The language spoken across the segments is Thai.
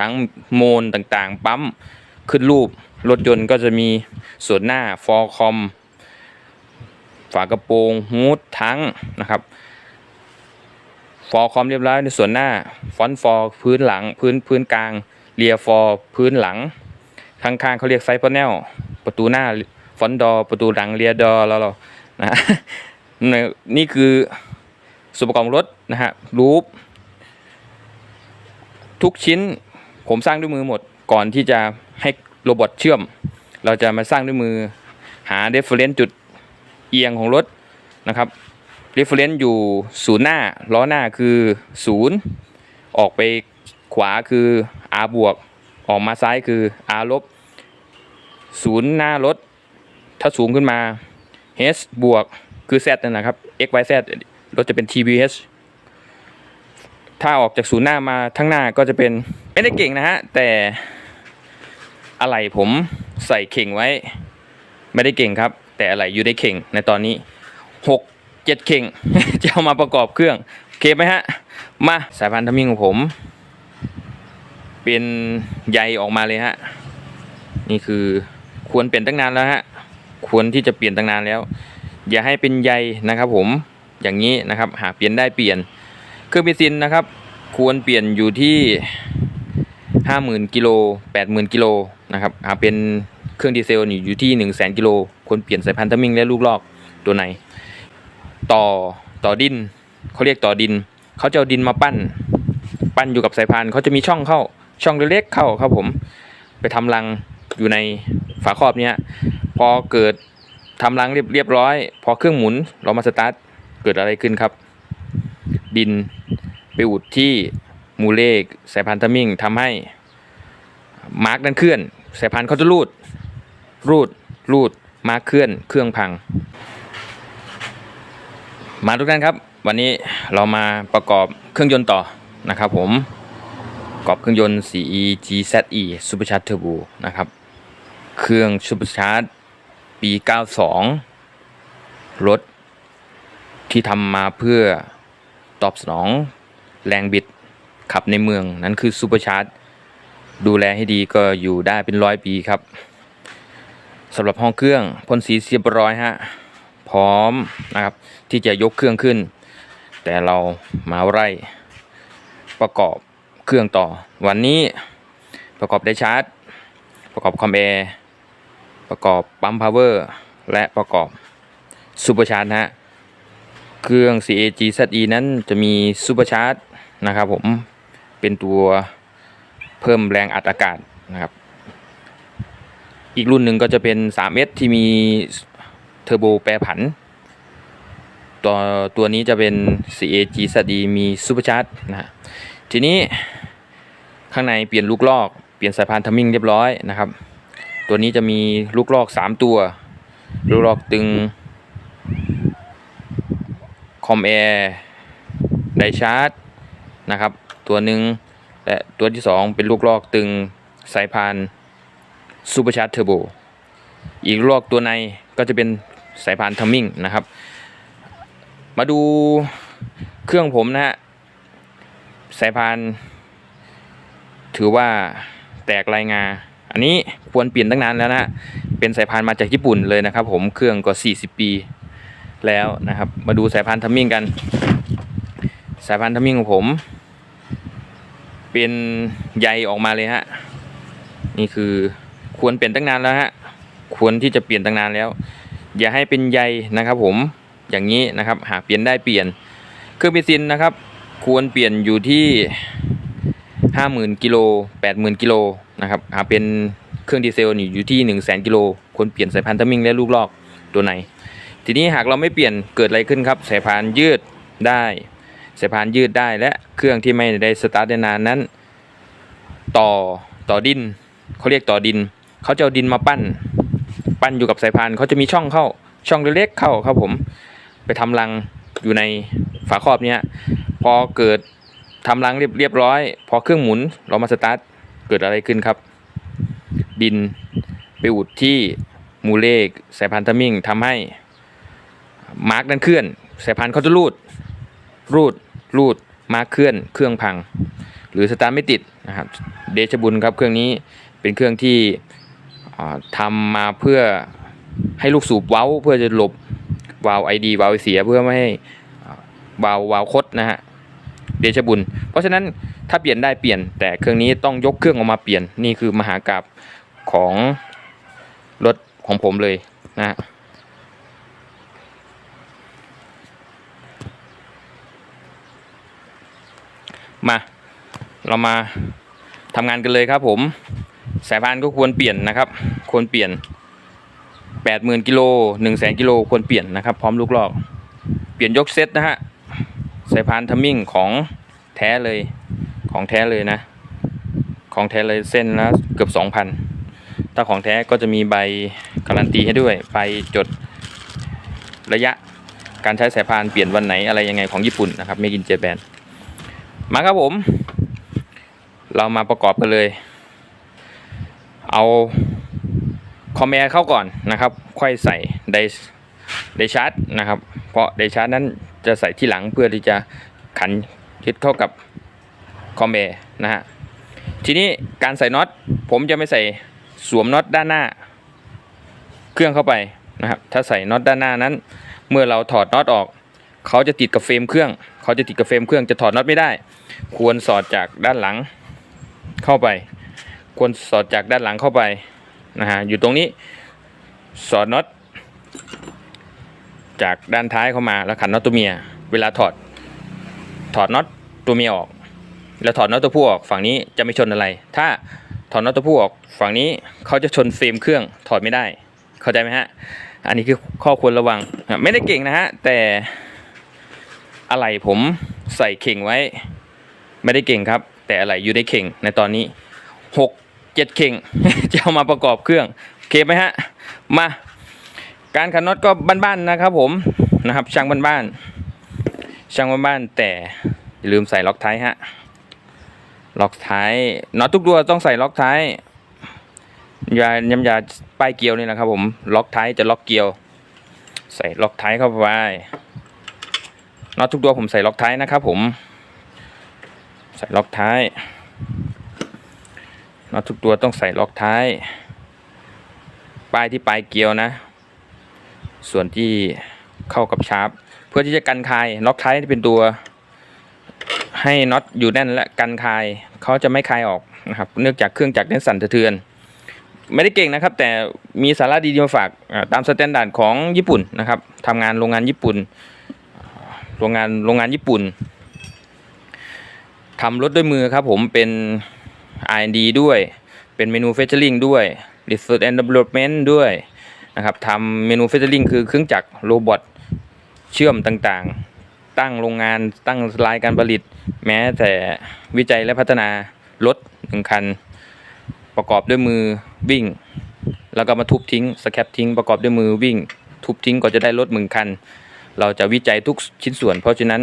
ทั้งโมนต่างๆ ปั๊มขึ้นรูป รถยนต์ก็จะมีส่วนหน้าฟอร์คอมฝากระโปรงฮูดทั้งนะครับฟอร์คอมเรียบร้อยในส่วนหน้าฟอนต์ฟอร์พื้นหลังพื้นพื้นกลางเรียฟอร์พื้นหลังข้างๆเขาเรียกไซป์พแนลประตูหน้าฟอนต์ดอประตูหลังเรียดอแล้วเรานะนี่คือส่วนประกอบรถนะฮะรูปทุกชิ้น ผมสร้างด้วยมือหมดก่อนที่จะให้โรบอทเชื่อม เราจะมาสร้างด้วยมือหาเรฟเฟรนซ์จุดเอียงของรถนะครับเรฟเฟรนซ์อยู่ศูนย์หน้าล้อหน้าคือศูนย์ออกไปขวาคือ R บวกออกมาซ้ายคือ R ลบศูนย์หน้ารถ ถ้าสูงขึ้นมา H บวกคือ Z นั่นนะครับ X Y Z รถจะเป็น TBH ถ้าออกจากศูนย์หน้ามาทั้งหน้าก็จะเป็นไม่ได้เก่งนะฮะ แต่อะไรผมใส่เข่งไว้ ไม่ได้เก่งครับ แต่อะไรอยู่ในเข่งในตอนนี้หกเจ็ดเข่งจะเอามาประกอบเครื่องโอเคไหมฮะ มาสายพันธุ์ทำมิ่งของผม เป็นใยออกมาเลยฮะ นี่คือควรเปลี่ยนตั้งนานแล้วฮะ ควรที่จะเปลี่ยนตั้งนานแล้ว อย่าให้เป็นใยนะครับผมอย่างนี้นะครับ หากเปลี่ยนได้เปลี่ยน เครื่องเบนซินนะครับ ควรเปลี่ยนอยู่ที่ห้าหมื่นกิโลแปดหมื่นกิโลนะครับหากเป็นเครื่องดีเซลอยู่ที่หนึ่งแสนกิโลควรเปลี่ยนสายพันธุ์ทัมมิ่งและลูกลอกตัวไหน ต่อต่อดินเขาเรียกต่อดิน เขาจะเอาดินมาปั้น ปั้นอยู่กับสายพานเขาจะมีช่องเข้าช่องเล็กๆเข้าครับผมไปทำรังอยู่ในฝาครอบเนี้ยพอเกิดทำรังเรียบร้อย พอเครื่องหมุนเรามาสตาร์ทเกิดอะไรขึ้นครับ ดินไปอุดที่มูเลกสายพันธุ์ทัมมิงทำให้มาร์กนั้นเคลื่อนสายพันธุ์เขาจะรูด รูด รูด มาร์กเคลื่อน เครื่องพัง มาทุกท่านครับ วันนี้เรามาประกอบเครื่องยนต์ต่อนะครับผมประกอบเครื่องยนต์ CE GZE Supercharged Turbo นะครับ เครื่อง Supercharged ปี 92 รถที่ทำมาเพื่อ ตอบสนองแรงบิดขับในเมืองนั้นคือซูเปอร์ชาร์จดูแลให้ดีก็อยู่ได้เป็นร้อยปีครับสำหรับห้องเครื่องพ่นสีเรียบร้อยฮะพร้อมนะครับที่จะยกเครื่องขึ้น แต่เรามาไล่ประกอบเครื่องต่อ วันนี้ประกอบได้ชาร์จ ประกอบคอมแอร์ประกอบปั๊มพาวเวอร์และประกอบซูเปอร์ชาร์จฮะ เครื่อง CAG ZE นั้นจะมีซูเปอร์ชาร์จนะครับผมเป็นตัวเพิ่มแรงอัดอากาศนะครับ อีกรุ่นหนึ่งก็จะเป็น 3S ที่มีเทอร์โบแปรผัน ตัวตัวนี้จะเป็น CAG ZE มีซูเปอร์ชาร์จนะทีนี้ข้างในเปลี่ยนลูกลอก เปลี่ยนสายพานทัมมิ่งเรียบร้อยนะครับ ตัวนี้จะมีลูกลอก 3 ตัว ลูกลอกตึง อมแอร์ไดชาร์จนะครับ ตัวหนึ่งและตัวที่ 2 เป็นลูกลอกตึงสายพานซูเปอร์ชาร์จเทอร์โบอีกลอกตัวในก็จะเป็นสายพานทัมมิ่งนะครับ มาดูเครื่องผมนะฮะสายพานถือว่าแตกลายงา อันนี้ควรเปลี่ยนตั้งนานแล้วนะฮะเป็นสายพานมาจากญี่ปุ่นเลยนะครับผม เครื่องก็ 40 ปี แล้วนะครับ มาดูสายพันธุ์ทัมมิ่งกัน สายพันธุ์ทัมมิ่งของผม เป็นใยออกมาเลยฮะนี่คือควรเปลี่ยนตั้งนานแล้วฮะควรที่จะเปลี่ยนตั้งนานแล้ว อย่าให้เป็นใยนะครับ ผมอย่างนี้นะครับ หากเปลี่ยนได้เปลี่ยนเครื่องเบนซินนะครับ ควรเปลี่ยนอยู่ที่ห้าหมื่นกิโลแปดหมื่นกิโลนะครับหากเป็นเครื่องดีเซลอยู่ที่หนึ่งแสนกิโลควรเปลี่ยนสายพันธุ์ทัมมิ่งและลูกลอกตัวไหน ทีนี้หากเราไม่เปลี่ยนเกิดอะไรขึ้นครับ สายพานยืดได้สายพานยืดได้และเครื่องที่ไม่ได้สตาร์ทได้นานนั้น ต่อต่อดินเขาเรียกต่อดินเขาจะเอาดินมาปั้น ปั้นอยู่กับสายพานเขาจะมีช่องเข้าช่องเล็กๆเข้าครับผม ไปทำรังอยู่ในฝาครอบเนี้ยพอเกิดทำรังเรียบเรียบร้อย พอเครื่องหมุนเรามาสตาร์ทเกิดอะไรขึ้นครับ ดินไปอุดที่มูเลกสายพานทัมมิ่งทำให้ มาร์กนั้นเคลื่อน สายพานเขาจะรูด รูด รูด มาร์กเคลื่อน เครื่องพัง หรือสตาร์ทไม่ติดนะครับ เดชบุญครับ เครื่องนี้เป็นเครื่องที่อ่าทำมาเพื่อให้ลูกสูบเว้า เพื่อจะหลบวาล์วไอดีวาล์วเสียเพื่อไม่ให้วาล์ววาล์วคดนะฮะเดชบุญ เพราะฉะนั้นถ้าเปลี่ยนได้เปลี่ยน แต่เครื่องนี้ต้องยกเครื่องออกมาเปลี่ยนนี่คือมหากราบของรถของผมเลยนะ มา เรามาทำงานกันเลยครับผม สายพานก็ควรเปลี่ยนนะครับ ควรเปลี่ยน80,000กิโล100,000กิโลควรเปลี่ยนนะครับ พร้อมลูกลอก เปลี่ยนยกเซตนะฮะสายพานทัมมิ่งของแท้เลยของแท้เลยนะ ของแท้เลยเส้นละเกือบ2,000ถ้าของแท้ก็จะมีใบการันตีให้ด้วยไปจดระยะการใช้สายพานเปลี่ยนวันไหนอะไรยังไงของญี่ปุ่นนะครับไม่กินเจแปน มาครับผม เรามาประกอบกันเลย เอาคอมแมร์เข้าก่อนนะครับค่อยใส่ไดไดชาร์จนะครับ เพราะไดชาร์จนั้นจะใส่ที่หลังเพื่อที่จะขันยึดเข้ากับคอมแมร์นะฮะทีนี้การใส่น็อตผมจะไม่ใส่สวมน็อตด้านหน้า เครื่องเข้าไปนะครับ ถ้าใส่น็อตด้านหน้านั้น เมื่อเราถอดน็อตออก เขาจะติดกับเฟรมเครื่อง เขาจะติดกับเฟรมเครื่องจะถอดน็อตไม่ได้ ควรสอดจากด้านหลังเข้าไป ควรสอดจากด้านหลังเข้าไปนะฮะอยู่ตรงนี้สอดน็อตจากด้านท้ายเข้ามาแล้วขันน็อตตัวเมีย เวลาถอดถอดน็อตตัวเมียออก แล้วถอดน็อตตัวผู้ออกฝั่งนี้จะไม่ชนอะไร ถ้าถอดน็อตตัวผู้ออกฝั่งนี้เขาจะชนเฟรมเครื่องถอดไม่ได้ เข้าใจไหมฮะ อันนี้คือข้อควรระวัง ไม่ได้เก่งนะฮะ แต่ อะไรผมใส่เข่งไว้ ไม่ได้เก่งครับ แต่อะไรอยู่ในเข่งในตอนนี้หกเจ็ดเข่งจะเอามาประกอบเครื่องโอเคไหมฮะมา การขันน็อตก็บ้านๆนะครับ ผมนะครับ ช่างบ้านๆช่างบ้านๆแต่อย่าลืมใส่ล็อกท้ายฮะล็อกท้ายน็อตทุกตัวต้องใส่ล็อกท้ายอย่ายำยาป้ายเกลียวนี่แหละครับ ผมล็อกท้ายจะล็อกเกลียว ใส่ล็อกท้ายเข้าไป น็อตทุกตัวผมใส่ล็อกท้ายนะครับผม ใส่ล็อกท้ายน็อตทุกตัวต้องใส่ล็อกท้าย ป้ายที่ปลายเกลียวนะ ส่วนที่เข้ากับชาร์ปเพื่อที่จะกันคายล็อกท้ายเป็นตัว ให้น็อตอยู่แน่นและกันคายเขาจะไม่คายออกนะครับ เนื่องจากเครื่องจักรเน้นสั่นสะเทือน ไม่ได้เก่งนะครับ แต่มีสาระดีๆมาฝากตามสแตนดาร์ดของญี่ปุ่นนะครับทำงานโรงงานญี่ปุ่น โรงงานโรงงานญี่ปุ่นทำรถด้วยมือครับผมเป็น R&D ด้วย เป็น Manufacturing ด้วย Research and Development ด้วยนะครับทำ Manufacturing คือเครื่องจักรโรบอทเชื่อมต่างๆ ตั้งโรงงานตั้งรายการผลิต แม้แต่วิจัยและพัฒนารถหนึ่งคัน ประกอบด้วยมือวิ่ง แล้วก็มาทุบทิ้งสแคปทิ้งประกอบด้วยมือวิ่ง ทุบทิ้งก็จะได้รถหนึ่งคัน เราจะวิจัยทุกชิ้นส่วน เพราะฉะนั้น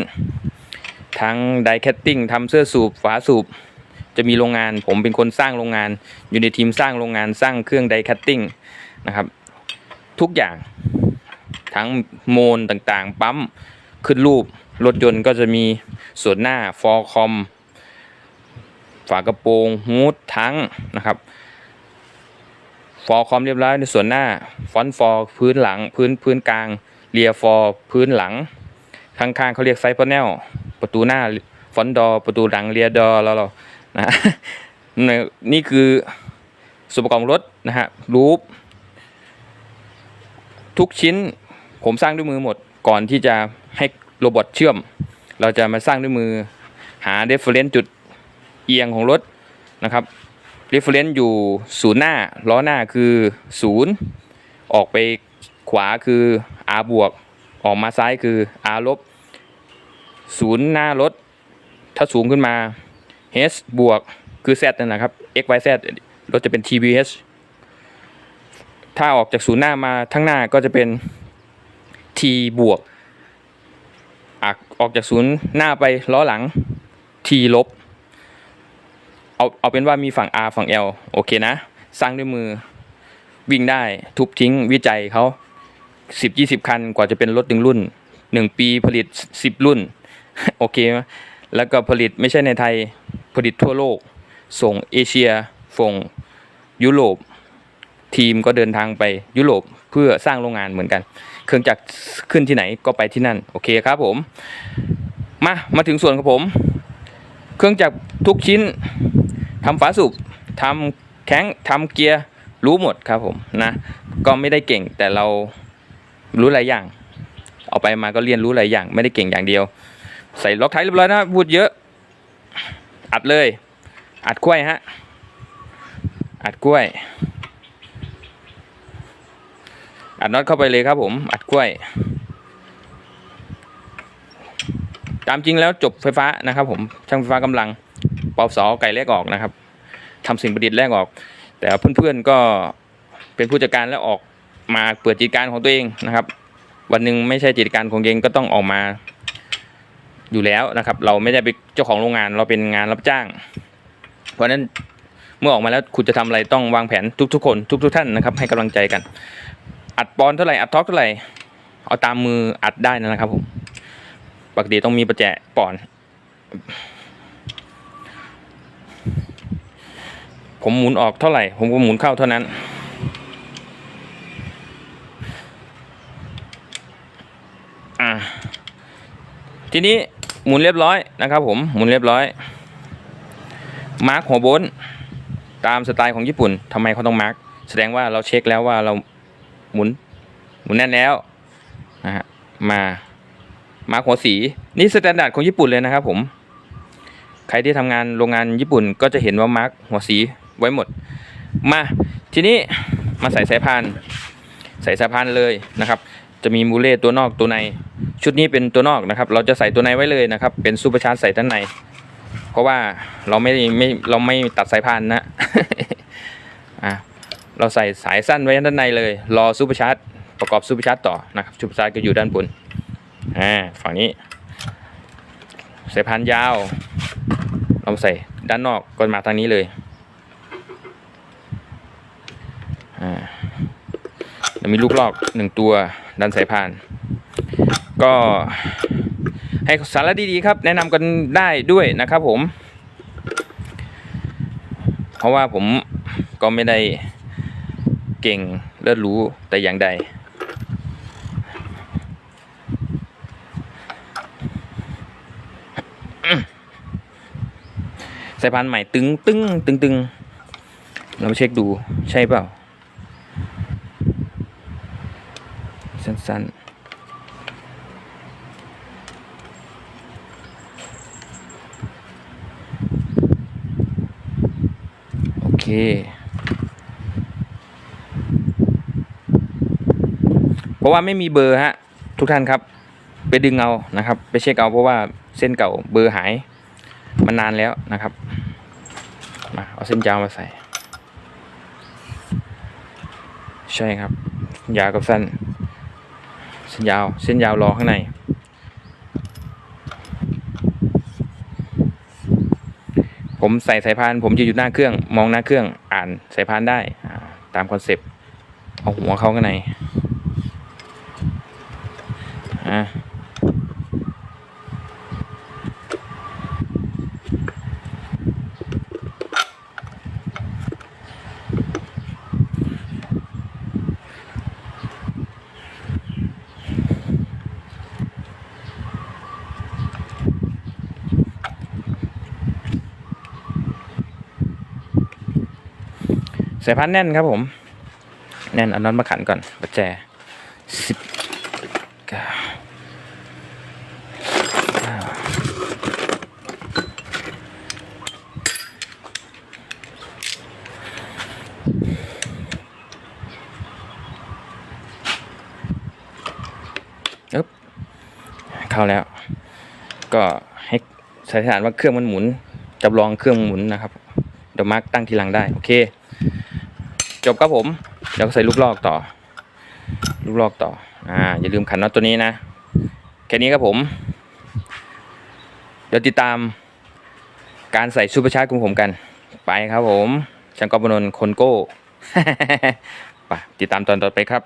ทั้งไดแคตติ้งทำเสื้อสูบฝาสูบจะมีโรงงานผมเป็นคนสร้างโรงงาน อยู่ในทีมสร้างโรงงานสร้างเครื่องไดแคตติ้งนะครับ ทุกอย่างทั้งโมนต่างๆ ปั๊มขึ้นรูป รถยนต์ก็จะมีส่วนหน้าฟอร์คอมฝากระโปรงฮูดทั้งนะครับฟอร์คอมเรียบร้อยในส่วนหน้าฟอนต์ฟอร์พื้นหลังพื้นพื้นกลาง เรียฟอร์พื้นหลัง ข้างๆเขาเรียกไซป์พาเนลประตูหน้าฟอนต์ดอประตูหลังเรียดอแล้วเรานะนี่คือส่วนประกอบรถนะฮะรูป ทุกชิ้นผมสร้างด้วยมือหมดก่อนที่จะให้โรบอทเชื่อม เราจะมาสร้างด้วยมือหาเดฟเฟรนซ์จุดเอียงของรถนะครับ reference อยู่ศูนย์หน้าล้อหน้าคือศูนย์ออกไปขวาคือ r บวกออกมาซ้ายคือ r ลบศูนย์หน้ารถ ถ้าสูงขึ้นมา h บวกคือ z นั่นแหละครับ x y z รถจะเป็น tbh ถ้าออกจากศูนย์หน้ามาทั้งหน้าก็จะเป็น t บวกอออกจากศูนย์หน้าไปล้อหลัง t ลบ เอาเอาเป็นว่ามีฝั่ง R ฝั่ง L โอเคนะ สร้างด้วยมือวิ่งได้ทุบทิ้งวิจัยเขา สิบยี่สิบคันกว่าจะเป็นรถหนึ่งรุ่นหนึ่งปีผลิตสิบรุ่น โอเคไหมแล้วก็ผลิตไม่ใช่ในไทยผลิตทั่วโลก ส่งเอเชียส่งยุโรปทีมก็เดินทางไปยุโรปเพื่อสร้างโรงงานเหมือนกัน เครื่องจักรขึ้นที่ไหนก็ไปที่นั่น โอเคครับผม มา มาถึงส่วนของผม เครื่องจักรทุกชิ้นทำฝาสูบทำแข้งทำเกียร์รู้หมดครับผมนะ ก็ไม่ได้เก่งแต่เรา รู้หลายอย่างเอาไปมาก็เรียนรู้หลายอย่าง ไม่ได้เก่งอย่างเดียว ใส่ล็อกไทยเรียบร้อยนะพูดเยอะ อัดเลย อัดกล้วยฮะ อัดกล้วย อัดน็อตเข้าไปเลยครับผม อัดกล้วย ตามจริงแล้วจบไฟฟ้านะครับ ผม ช่างไฟฟ้ากำลังปอสอไก่แรกออกนะครับทำสิ่งประดิษฐ์แรกออก แต่เพื่อนๆก็เป็นผู้จัดการแล้วออก มาเปิดกิจการของตัวเองนะครับ วันหนึ่งไม่ใช่กิจการของเองก็ต้องออกมาอยู่แล้วนะครับ เราไม่ได้เป็นเจ้าของโรงงานเราเป็นงานรับจ้าง เพราะฉะนั้นเมื่อออกมาแล้วคุณจะทำอะไรต้องวางแผนทุก ๆ คนทุก ๆ ท่านนะครับ ให้กำลังใจกัน อัดปอนเท่าไหร่อัดท็อกเท่าไหร่เอาตามมืออัดได้นะครับผมปกติต้องมีประแจปอน ผมหมุนออกเท่าไหร่ ผมก็หมุนเข้าเท่านั้น อ่า ทีนี้หมุนเรียบร้อยนะครับ ผมหมุนเรียบร้อย มาร์กหัวโบนตามสไตล์ของญี่ปุ่นทำไมเขาต้องมาร์กแสดงว่าเราเช็คแล้วว่าเราหมุนหมุนแน่นแล้วนะฮะมามาร์กหัวสีนี่สแตนดาร์ดของญี่ปุ่นเลยนะครับ ผมใครที่ทำงานโรงงานญี่ปุ่นก็จะเห็นว่ามาร์กหัวสีไว้หมด มาทีนี้มาใส่สายพานใส่สายพานเลยนะครับ จะมีมูเล่ตัวนอกตัวใน ชุดนี้เป็นตัวนอกนะครับ เราจะใส่ตัวในไว้เลยนะครับ เป็นซูเปอร์ชาร์จใส่ด้านใน เพราะว่าเราไม่ไม่เราไม่ตัดสายพานนะอะเราใส่สายสั้นไว้ด้านในเลย รอซูเปอร์ชาร์จประกอบซูเปอร์ชาร์จต่อนะครับซูเปอร์ชาร์จก็อยู่ด้านบนอ่าฝั่งนี้ สายพานยาว เราใส่ด้านนอกก็มาทางนี้เลยอ่ามีลูกลอกหนึ่งตัวดันสายพาน ก็ให้สาระดีๆครับ แนะนำกันได้ด้วยนะครับผม เพราะว่าผมก็ไม่ได้เก่งเลิศรู้แต่อย่างใดสายพานธุ์ใหม่ตึงตึงตึงตึงเรามาเช็คดูใช่เปล่า สั้นๆ โอ เพราะว่าไม่มีเบอร์ฮะ ทุกท่านครับ ไปดึงเอานะครับ ไปเช็คเอาเพราะว่าเส้นเก่าเบอร์หายมันนานแล้วนะครับมาเอาเส้นยาวมาใส่ ใช่ครับ ยาวกับสั้นเส้นยาว เส้นยาวรอข้างใน ผมใส่สายพานผมจะอยู่หน้าเครื่อง มองหน้าเครื่องอ่านสายพานได้ตามคอนเซปต์เอาหัวเข้ากันในอ่า สายพานแน่นครับผม แน่นเอาน็อตมาขันก่อนประแจสิบเก้าเก้าอึ๊บเข้าแล้ว ก็ให้สันนิษฐานว่าเครื่องมันหมุนจำลองเครื่องหมุนนะครับเดี๋ยวมาร์กตั้งทีหลังได้ โอเค จบครับผมเดี๋ยวใส่ลูกลอกต่อ ลูกลอกต่ออ่าอย่าลืมขันน็อตตัวนี้นะ แค่นี้ครับผม เดี๋ยวติดตามการใส่ซูเปอร์ชาร์จของผมกัน ไปครับผมช่างกอบนนคนโก้ไปติดตามตอนต่อไปครับ